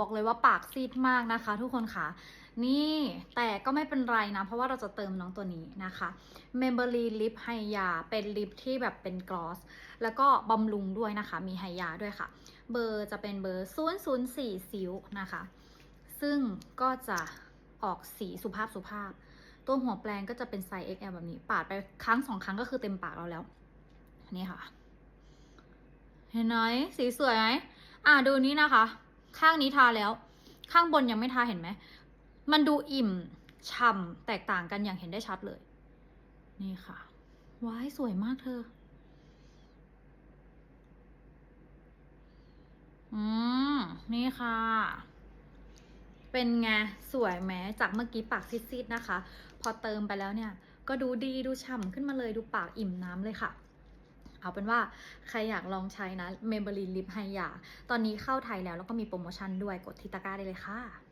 บอกเลยว่าปากซีดมากนะคะ ทุกคนค่ะ นี่แต่ก็ไม่เป็นไรนะ เพราะว่าเราจะเติมน้องตัวนี้นะคะ m e m b e r y Lip ไฮยาเป็นลิปที่แบบเป็นกลอส แล้วก็บำรุงด้วยนะคะ มีไฮยาด้วยค่ะ เบอร์จะเป็นเบอร์ 004ซิลนะคะ ซึ่งก็จะออกสีสุภาพสุภาพ ตัวหัวแปรงก็จะเป็นไซส์ XL แบบนี้ ปาดไปครั้งสองครั้งก็คือเต็มปากเราแล้ว นี่ค่ะ เห็นไหมสีสวยไหมอ่าดูนี้นะคะ ข้างนี้ทาแล้ว ข้างบนยังไม่ทาเห็นไหม มันดูอิ่มฉ่ำแตกต่างกันอย่างเห็นได้ชัดเลย นี่ค่ะ ว้ายสวยมากเธอ อืม นี่ค่ะเป็นไง สวยไหมจากเมื่อกี้ปากซีดๆนะคะ พอเติมไปแล้วเนี่ย ก็ดูดีดูฉ่ำขึ้นมาเลยดูปากอิ่มน้ำเลยค่ะ เอาเป็นว่าใครอยากลองใช้นะ m e m b e r y Lip ไฮยาตอนนี้เข้าไทยแล้วแล้วก็มีโปรโมชั่นด้วยกดที่ตะกร้าได้เลยค่ะ